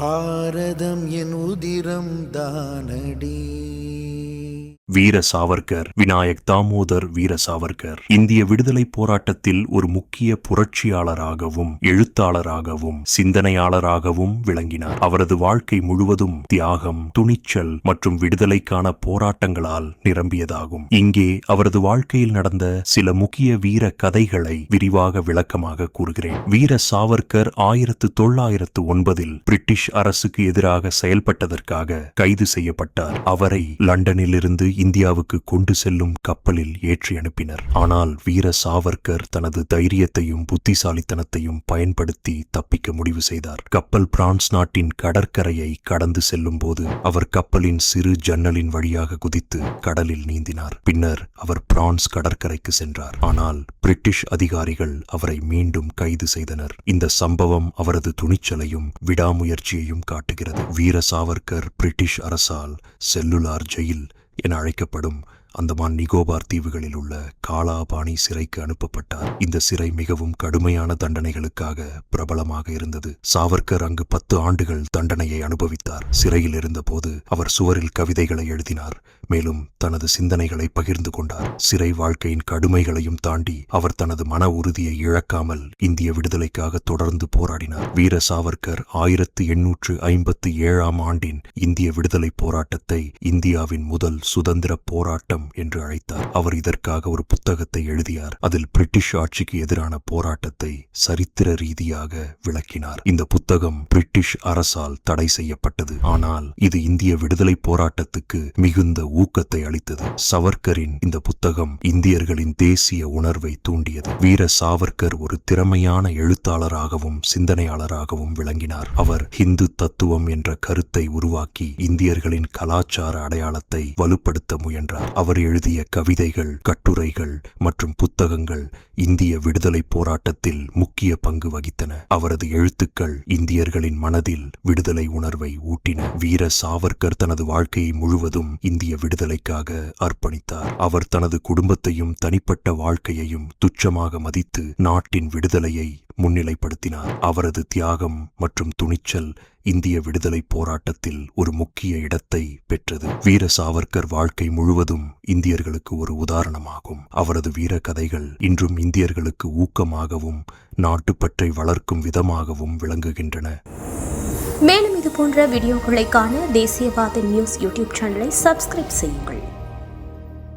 பாரதம் என் உதிரம் தானடி. வீர சாவர்கர் விநாயக் தாமோதர் வீர சாவர்கர் இந்திய விடுதலை போராட்டத்தில் ஒரு முக்கிய புரட்சியாளராகவும் எழுத்தாளராகவும் சிந்தனையாளராகவும் விளங்கினார். அவரது வாழ்க்கை முழுவதும் தியாகம் துணிச்சல் மற்றும் விடுதலைக்கான போராட்டங்களால் நிரம்பியதாகும். இங்கே அவரது வாழ்க்கையில் நடந்த சில முக்கிய வீர கதைகளை விரிவாக விளக்கமாக கூறுகிறேன். வீர சாவர்கர் ஆயிரத்து தொள்ளாயிரத்து ஒன்பதில் பிரிட்டிஷ் அரசுக்கு எதிராக செயல்பட்டதற்காக கைது செய்யப்பட்டார். அவரை லண்டனிலிருந்து இந்தியாவுக்கு கொண்டு செல்லும் கப்பலில் ஏற்றி அனுப்பினர். ஆனால் வீர சாவர்கர் தனது தைரியத்தையும் புத்திசாலித்தனத்தையும் பயன்படுத்தி தப்பிக்க முடிவு செய்தார். கப்பல் பிரான்ஸ் நாட்டின் கடற்கரையை கடந்து செல்லும் போது அவர் கப்பலின் சிறு ஜன்னலின் வழியாக குதித்து கடலில் நீந்தினார். பின்னர் அவர் பிரான்ஸ் கடற்கரைக்கு சென்றார். ஆனால் பிரிட்டிஷ் அதிகாரிகள் அவரை மீண்டும் கைது செய்தனர். இந்த சம்பவம் அவரது துணிச்சலையும் விடாமுயற்சியையும் காட்டுகிறது. வீர சாவர்கர் பிரிட்டிஷ் அரசால் செல்லுலார் ஜெயில் என அழைக்கப்படும் அந்தமான் நிகோபார் தீவுகளில் உள்ள காலாபாணி சிறைக்கு அனுப்பப்பட்டார். இந்த சிறை மிகவும் கடுமையான தண்டனைகளுக்காக பிரபலமாக இருந்தது. சாவர்கர் அங்கு பத்து ஆண்டுகள் தண்டனையை அனுபவித்தார். சிறையில் இருந்தபோது அவர் சுவரில் கவிதைகளை எழுதினார் மேலும் தனது சிந்தனைகளை பகிர்ந்து கொண்டார். சிறை வாழ்க்கையின் கடுமைகளையும் தாண்டி அவர் தனது மன உறுதியை இழக்காமல் இந்திய விடுதலைக்காக தொடர்ந்து போராடினார். வீர சாவர்கர் ஆயிரத்து எண்ணூற்று ஐம்பத்து ஏழாம் ஆண்டின் இந்திய விடுதலை போராட்டத்தை இந்தியாவின் முதல் சுதந்திர போராட்டம் என்று அழைத்தார். அவர் இதற்காக ஒரு புத்தகத்தை எழுதியார். அதில் பிரிட்டிஷ் ஆட்சிக்கு எதிரான போராட்டத்தை சரித்திர ரீதியாக விளக்கினார். இந்த புத்தகம் பிரிட்டிஷ் அரசால் தடை செய்யப்பட்டது. ஆனால் இது இந்திய விடுதலை போராட்டத்துக்கு மிகுந்த ஊக்கத்தை அளித்தது. சவர்கரின் இந்த புத்தகம் இந்தியர்களின் தேசிய உணர்வை தூண்டியது. வீர சாவர்கர் ஒரு திறமையான எழுத்தாளராகவும் சிந்தனையாளராகவும் விளங்கினார். அவர் ஹிந்து தத்துவம் என்ற கருத்தை உருவாக்கி இந்தியர்களின் கலாச்சார அடையாளத்தை வலுப்படுத்த முயன்றார். அவர் அவர் எழுதிய கவிதைகள் கட்டுரைகள் மற்றும் புத்தகங்கள் இந்திய விடுதலை போராட்டத்தில் முக்கிய பங்கு வகித்தன. அவரது எழுத்துக்கள் இந்தியர்களின் மனதில் விடுதலை உணர்வை ஊட்டின. வீர சாவர்கர் தனது வாழ்க்கையை முழுவதும் இந்திய விடுதலைக்காக அர்ப்பணித்தார். அவர் தனது குடும்பத்தையும் தனிப்பட்ட வாழ்க்கையையும் துச்சமாக மதித்து நாட்டின் விடுதலையை முன்னிலைப்படுத்தினார். அவரது தியாகம் மற்றும் துணிச்சல் இந்திய விடுதலை போராட்டத்தில் ஒரு முக்கிய இடத்தை பெற்றது. வீர சாவர்கர் வாழ்க்கை முழுவதும் இந்தியர்களுக்கு ஒரு உதாரணமாகும். அவரது வீர கதைகள் இன்றும் இந்தியர்களுக்கு ஊக்கமாகவும் நாட்டுப்பற்றை வளர்க்கும் விதமாகவும் விளங்குகின்றன. மேலும் இது போன்ற வீடியோக்களை காண தேசியவாத நியூஸ் யூடியூப் சேனலை சப்ஸ்கிரைப் செய்யுங்கள்.